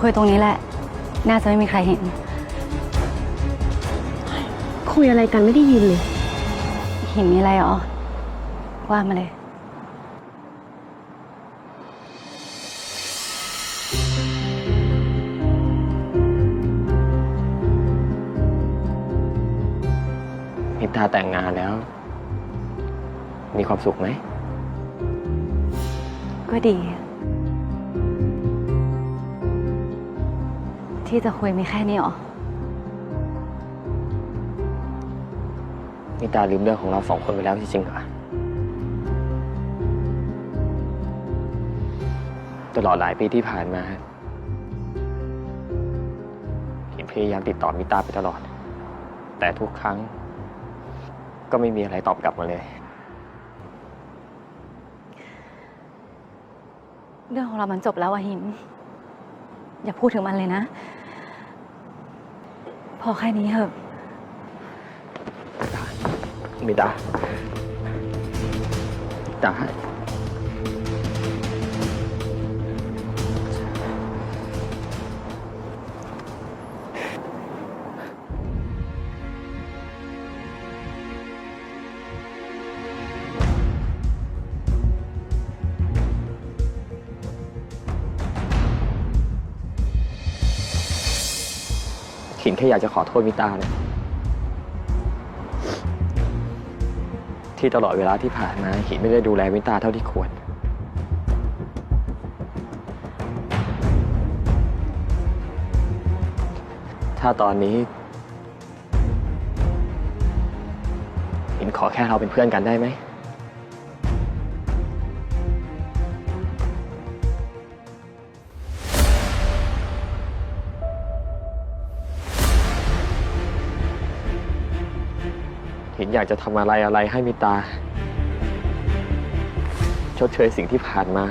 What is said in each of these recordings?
คุยตรงนี้แหละ น่าจะไม่มีใครเห็น คุยอะไรกันไม่ได้ยินเลยหินมีอะไรเหรอ ว่ามาเลย มิตาแต่งงานแล้ว มีความสุขไหม ก็ดี ที่จะคุยมีแค่นี้เหรอมิตาลืมเรื่องของเราสองคนไปแล้วจริงๆเหรอตลอดหลายปีที่ผ่านมาเห็นพยายามติดต่อมิตาไปตลอด แต่ทุกครั้ง ก็ไม่มีอะไรตอบกลับมาเลย เรื่องของเรามันจบแล้วอะหิน อย่าพูดถึงมันเลยนะ พอแค่นี้เถอะมิดามิตินแค่อยากจะขอโทษมิตานะที่ตลอดเวลาที่ผ่านมาหินไม่ได้ดูแลมิตาเท่าที่ควร ถ้าตอนนี้หินขอแค่เราเป็นเพื่อนกันได้ไหม หินอยากจะทำอะไรอะไรให้มิตา ชดเชยสิ่งที่ผ่านมา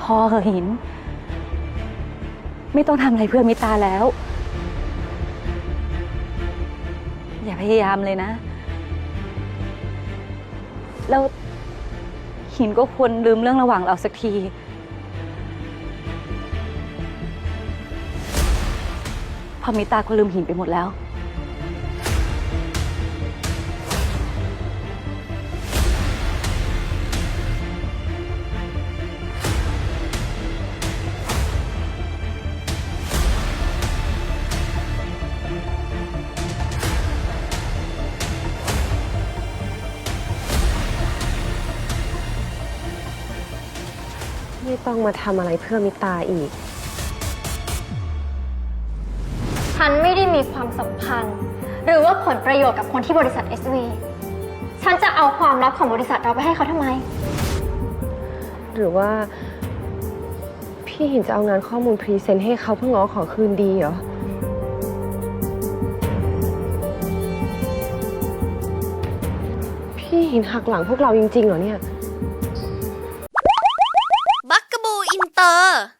พอเหอะหิน ไม่ต้องทำอะไรเพื่อมิตาแล้ว อย่าพยายามเลยนะ แล้วหินก็ควรลืมเรื่องระหว่างเราสักทีพอมิตาก็ลืมหินไปหมดแล้ว ไม่ต้องมาทำอะไรเพื่อมิตาอีก ฉันไม่ได้มีความสัมพันธ์ หรือว่าผลประโยชน์กับคนที่บริษัท SV ฉันจะเอาความลับของบริษัทเราไปให้เขาทำไม หรือว่า พี่หินจะเอางานข้อมูลพรีเซนต์ให้เขาเพื่อง้อขอคืนดีเหรอ พี่หินหักหลังพวกเราจริงๆเหรอเนี่ย 하.